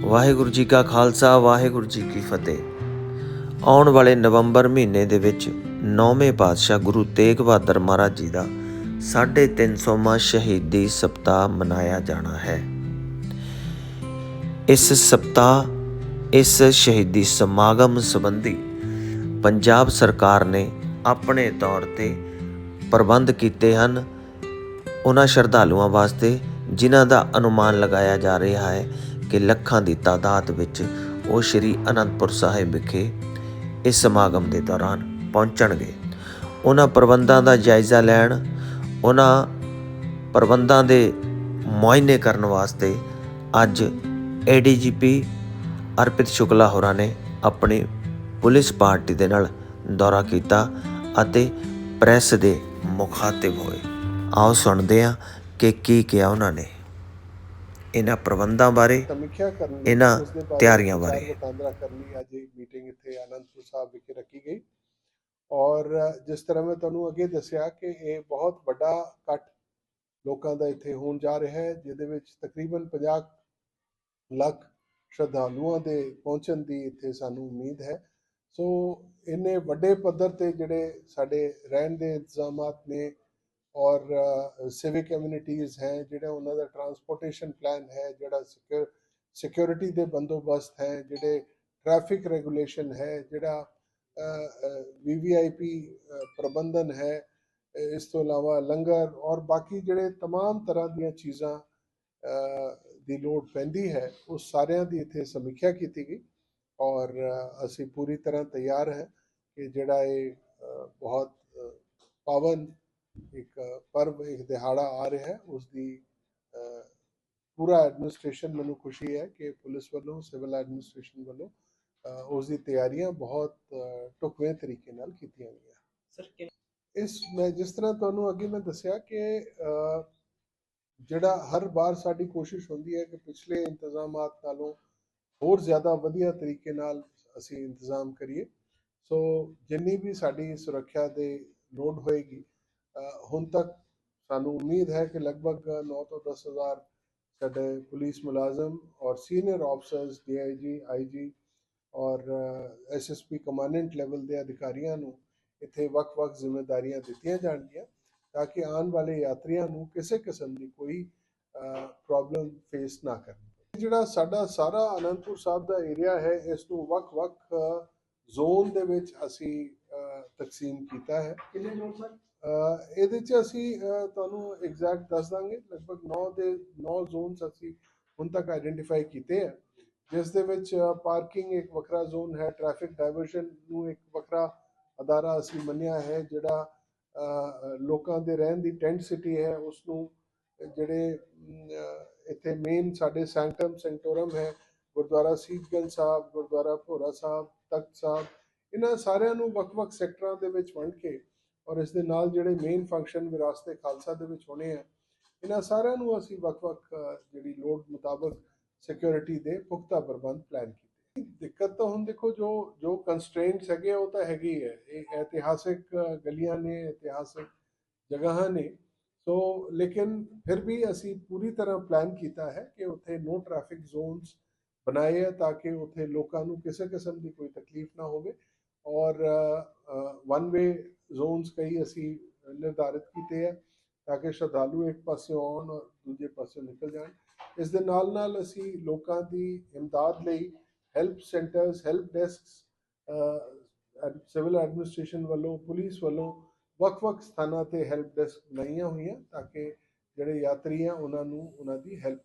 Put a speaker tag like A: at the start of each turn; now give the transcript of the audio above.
A: ਵਾਹਿਗੁਰੂ ਜੀ ਕਾ ਖਾਲਸਾ, ਵਾਹਿਗੁਰੂ ਜੀ ਕੀ ਫਤਿਹ। ਆਉਣ ਵਾਲੇ ਨਵੰਬਰ ਮਹੀਨੇ ਦੇ ਵਿੱਚ ਨੌਵੇਂ ਪਾਤਸ਼ਾਹ ਗੁਰੂ ਤੇਗ ਬਹਾਦਰ ਮਹਾਰਾਜ ਜੀ ਦਾ 350ਵਾਂ ਸ਼ਹੀਦੀ ਸਪਤਾਹ ਮਨਾਇਆ ਜਾਣਾ ਹੈ। ਇਸ ਸਪਤਾਹ, ਇਸ ਸ਼ਹੀਦੀ ਸਮਾਗਮ ਸੰਬੰਧੀ ਪੰਜਾਬ ਸਰਕਾਰ ਨੇ ਆਪਣੇ ਤੌਰ ਤੇ ਪ੍ਰਬੰਧ ਕੀਤੇ ਹਨ। ਉਹਨਾਂ ਸ਼ਰਧਾਲੂਆਂ ਵਾਸਤੇ ਜਿਨ੍ਹਾਂ ਦਾ ਅਨੁਮਾਨ ਲਗਾਇਆ ਜਾ ਰਿਹਾ ਹੈ ਕਿ ਲੱਖਾਂ ਦੀ ਤਾਦਾਦ ਵਿੱਚ ਉਹ ਸ੍ਰੀ ਅਨੰਦਪੁਰ ਸਾਹਿਬ ਵਿਖੇ ਇਸ ਸਮਾਗਮ ਦੇ ਦੌਰਾਨ ਪਹੁੰਚਣਗੇ। ਉਹਨਾਂ ਪ੍ਰਬੰਧਾਂ ਦਾ ਜਾਇਜ਼ਾ ਲੈਣ, ਉਹਨਾਂ ਪ੍ਰਬੰਧਾਂ ਦੇ ਮੁਆਇਨੇ ਕਰਨ ਵਾਸਤੇ ਅੱਜ ਏਡੀਜੀਪੀ ਅਰਪਿਤ ਸ਼ੁਕਲਾ ਹੋਰਾਂ ਨੇ ਆਪਣੀ ਪੁਲਿਸ ਪਾਰਟੀ ਦੇ ਨਾਲ ਦੌਰਾ ਕੀਤਾ ਅਤੇ ਪ੍ਰੈਸ ਦੇ ਮੁਖਾਤਿਬ ਹੋਏ। ਆਓ ਸੁਣਦੇ ਹਾਂ ਕਿ ਕੀ ਕਿਹਾ ਉਹਨਾਂ ਨੇ। ਇਹਨਾਂ ਪ੍ਰਬੰਧਾਂ ਬਾਰੇ
B: ਸਮੀਖਿਆ ਕਰਨ
A: ਇਹਨਾਂ ਤਿਆਰੀਆਂ ਬਾਰੇ।
B: ਵਟਾਂਦਰਾ ਕਰਨ ਲਈ ਅੱਜ ਇੱਕ ਮੀਟਿੰਗ ਇੱਥੇ ਆਨੰਦਪੁਰ ਸਾਹਿਬ ਵਿਖੇ ਰੱਖੀ ਗਈ ਔਰ ਜਿਸ ਤਰ੍ਹਾਂ ਮੈਂ ਤੁਹਾਨੂੰ ਅੱਗੇ ਦੱਸਿਆ ਕਿ ਇਹ ਬਹੁਤ ਵੱਡਾ ਇਕੱਠ ਲੋਕਾਂ ਦਾ ਇੱਥੇ ਹੋਣ ਜਾ ਰਿਹਾ ਹੈ ਜਿਹਦੇ ਵਿੱਚ ਤਕਰੀਬਨ 50 ਲੱਖ ਸ਼ਰਧਾਲੂਆਂ ਦੇ ਪਹੁੰਚਣ ਦੀ ਇੱਥੇ ਸਾਨੂੰ ਉਮੀਦ ਹੈ ਸੋ ਇੰਨੇ ਵੱਡੇ ਪੱਧਰ ਤੇ ਜਿਹੜੇ ਸਾਡੇ ਰਹਿਣ ਦੇ ਇੰਤਜ਼ਾਮਾਤ ਨੇ ਔਰ ਸਿਵਿਕ ਕਮਿਊਨਿਟੀਆਂ ਹੈ ਜਿਹੜਾ ਉਹਨਾਂ ਦਾ ਟਰਾਂਸਪੋਰਟੇਸ਼ਨ ਪਲਾਨ ਹੈ ਜਿਹੜਾ ਸਿਕਿਉਰਿਟੀ ਦੇ ਬੰਦੋਬਸਤ ਹੈ ਜਿਹੜੇ ਟ੍ਰੈਫਿਕ ਰੈਗੂਲੇਸ਼ਨ ਹੈ ਜਿਹੜਾ ਵੀਵੀਆਈਪੀ ਪ੍ਰਬੰਧਨ ਹੈ ਅ, ਇਸ ਤੋਂ ਇਲਾਵਾ ਲੰਗਰ ਔਰ ਬਾਕੀ ਜਿਹੜੇ तमाम ਤਰ੍ਹਾਂ ਦੀਆਂ ਚੀਜ਼ਾਂ ਅ, ਦੀ ਲੋੜ ਪੈਂਦੀ ਹੈ ਉਹ ਸਾਰਿਆਂ ਦੀ ਇੱਥੇ ਸਮੀਖਿਆ ਕੀਤੀ ਗਈ ਔਰ ਅ, ਅਸੀਂ ਪੂਰੀ ਤਰ੍ਹਾਂ ਤਿਆਰ ਹੈ ਕਿ ਜਿਹੜਾ ਇਹ ਅ, ਬਹੁਤ ਅ, ਪਾਵਨ ਇੱਕ ਪਰਵ ਇੱਕ ਦਿਹਾੜਾ ਆ ਰਿਹਾ ਹੈ। ਉਸ ਦੀ ਪੂਰਾ ਐਡਮਿਨਿਸਟ੍ਰੇਸ਼ਨ ਮੈਨੂੰ ਖੁਸ਼ੀ ਹੈ ਕਿ ਪੁਲਿਸ ਵੱਲੋਂ ਸਿਵਲ ਐਡਮਿਨਿਸਟ੍ਰੇਸ਼ਨ ਵੱਲੋਂ ਉਸ ਦੀ ਤਿਆਰੀਆਂ ਬਹੁਤ ਅ, ਢੁਕਵੇਂ ਤਰੀਕੇ ਨਾਲ ਕੀਤੀਆਂ ਗਈਆਂ।
C: ਸਰ
B: ਇਸ ਮੈਂ ਜਿਸ ਤਰ੍ਹਾਂ ਤੁਹਾਨੂੰ ਅੱਗੇ ਮੈਂ ਦੱਸਿਆ ਕਿ ਜਿਹੜਾ ਹਰ ਵਾਰ ਸਾਡੀ ਕੋਸ਼ਿਸ਼ ਹੁੰਦੀ ਹੈ ਕਿ ਪਿਛਲੇ ਇੰਤਜ਼ਾਮਾਤ ਨਾਲੋਂ ਹੋਰ ਜ਼ਿਆਦਾ ਵਧੀਆ ਤਰੀਕੇ ਨਾਲ ਅਸੀਂ ਇੰਤਜ਼ਾਮ ਕਰੀਏ। ਸੋ ਜਿੰਨੀ ਵੀ ਸਾਡੀ ਸੁਰੱਖਿਆ ਦੇ ਲੋੜ ਹੋਏਗੀ ਹੁਣ ਤੱਕ ਸਾਨੂੰ ਉਮੀਦ ਹੈ ਕਿ ਲਗਭਗ 9 ਤੋਂ 10 ਹਜ਼ਾਰ ਸਾਡੇ ਪੁਲਿਸ ਮੁਲਾਜ਼ਮ ਔਰ ਸੀਨੀਅਰ ਆਫਸਰਸ ਡੀਆਈਜੀ ਆਈਜੀ ਔਰ ਐਸਐਸਪੀ ਕਮਾਂਡੈਂਟ ਲੈਵਲ ਦੇ ਅਧਿਕਾਰੀਆਂ ਨੂੰ ਇੱਥੇ ਵੱਖ-ਵੱਖ ਜ਼ਿੰਮੇਵਾਰੀਆਂ ਦਿੱਤੀਆਂ ਜਾਣਗੀਆਂ ਤਾਂ ਕਿ ਆਉਣ ਵਾਲੇ ਯਾਤਰੀਆਂ ਨੂੰ ਕਿਸੇ ਕਿਸਮ ਦੀ ਕੋਈ ਪ੍ਰੋਬਲਮ ਫੇਸ ਨਾ ਕਰਨੀ। ਜਿਹੜਾ ਸਾਡਾ ਸਾਰਾ ਅਨੰਦਪੁਰ ਸਾਹਿਬ ਦਾ ਏਰੀਆ ਹੈ, ਇਸ ਨੂੰ ਵੱਖ-ਵੱਖ ਜ਼ੋਨ ਦੇ ਵਿੱਚ ਅਸੀਂ ਤਕਸੀਮ ਕੀਤਾ ਹੈ।
C: ਕਿੰਨੇ ਲੋਕ ਸਰ?
B: ਇਹਦੇ ਚ ਅਸੀਂ ਤੁਹਾਨੂੰ ਐਗਜ਼ੈਕਟ ਦੱਸ ਦਾਂਗੇ, ਲਗਭਗ 9 ਦੇ 9 ਜ਼ੋਨਸ ਅਸੀਂ ਹੁਣ ਤੱਕ ਆਈਡੈਂਟੀਫਾਈ ਕੀਤੇ ਆ, ਜਿਸ ਦੇ ਵਿੱਚ ਪਾਰਕਿੰਗ ਇੱਕ ਵੱਖਰਾ ਜ਼ੋਨ ਹੈ ਟ੍ਰੈਫਿਕ ਡਾਇਵਰਸ਼ਨ ਨੂੰ ਇੱਕ ਵੱਖਰਾ ਅਦਾਰਾ ਅਸੀਂ ਮੰਨਿਆ ਹੈ, ਜਿਹੜਾ ਲੋਕਾਂ ਦੇ ਰਹਿਣ ਦੀ ਟੈਂਟ ਸਿਟੀ ਹੈ ਉਸ ਨੂੰ ਜਿਹੜੇ ਇੱਥੇ ਮੇਨ ਸਾਡੇ ਸੈਂਕਟਮ ਸੈਂਕਟੋਰਮ ਹੈ, ਗੁਰਦੁਆਰਾ ਸੀਤਗੰਜ ਸਾਹਿਬ, ਗੁਰਦੁਆਰਾ ਭੋਰਾ ਸਾਹਿਬ, ਤਖਤ ਸਾਹਿਬ, ਇਹਨਾਂ ਸਾਰਿਆਂ ਨੂੰ ਵੱਖ-ਵੱਖ ਸੈਕਟਰਾਂ ਦੇ ਵਿੱਚ ਵੰਡ ਕੇ ਔਰ ਇਸ ਦੇ ਨਾਲ ਜਿਹੜੇ ਮੇਨ ਫੰਕਸ਼ਨ ਵਿਰਾਸਤੇ ਖਾਲਸਾ ਦੇ ਵਿੱਚ ਹੋਣੇ ਆ ਇਹਨਾਂ ਸਾਰਿਆਂ ਨੂੰ ਅਸੀਂ ਵੱਖ-ਵੱਖ ਜਿਹੜੀ ਲੋੜ ਮੁਤਾਬਕ ਸਿਕਿਉਰਿਟੀ ਦੇ ਪੁਖਤਾ ਪ੍ਰਬੰਧ ਪਲਾਨ ਕੀਤੇ। ਦਿੱਕਤ ਤਾਂ ਹੁਣ ਦੇਖੋ ਜੋ ਜੋ ਕੰਸਟ੍ਰੇਂਟਸ ਹੈਗੇ ਆ, ਉਹ ਤਾਂ ਹੈਗੀ ਹੀ ਹੈ ਇਹ ਇਤਿਹਾਸਿਕ ਗਲੀਆਂ ਨੇ ਇਤਿਹਾਸਿਕ ਜਗ੍ਹਾਵਾਂ ਨੇ। ਸੋ ਲੇਕਿਨ ਫਿਰ ਵੀ ਅਸੀਂ ਪੂਰੀ ਤਰ੍ਹਾਂ ਪਲਾਨ ਕੀਤਾ ਹੈ ਕਿ ਉੱਥੇ ਨੋ ਟ੍ਰੈਫਿਕ ਜ਼ੋਨਸ ਬਣਾਏ ਹੈ ਤਾਂ ਕਿ ਉੱਥੇ ਲੋਕਾਂ ਨੂੰ ਕਿਸੇ ਕਿਸਮ ਦੀ ਕੋਈ ਤਕਲੀਫ ਨਾ ਹੋਵੇ। ਔਰ ਵਨ ਵੇ ਜ਼ੋਨਸ ਕਈ ਅਸੀਂ ਨਿਰਧਾਰਿਤ ਕੀਤੇ ਆ ਤਾਂ ਕਿ ਸ਼ਰਧਾਲੂ ਇੱਕ ਪਾਸੇ ਆਉਣ ਔਰ ਦੂਜੇ ਪਾਸੇ ਨਿਕਲ ਜਾਣ। ਇਸ ਦੇ ਨਾਲ ਨਾਲ ਅਸੀਂ ਲੋਕਾਂ ਦੀ ਇਮਦਾਦ ਲਈ help centres, help desks civil administration ਵੱਲੋਂ, ਪੁਲਿਸ ਵੱਲੋਂ ਵੱਖ-ਵੱਖ ਸਥਾਨਾਂ ਤੇ ਹੈਲਪ ਡੈਸਕ ਬਣਾਈਆਂ ਹੋਈਆਂ ਤਾਂ ਕਿ ਜਿਹੜੇ ਯਾਤਰੀ ਆ ਉਹਨਾਂ ਨੂੰ ਉਹਨਾਂ ਦੀ ਹੈਲਪ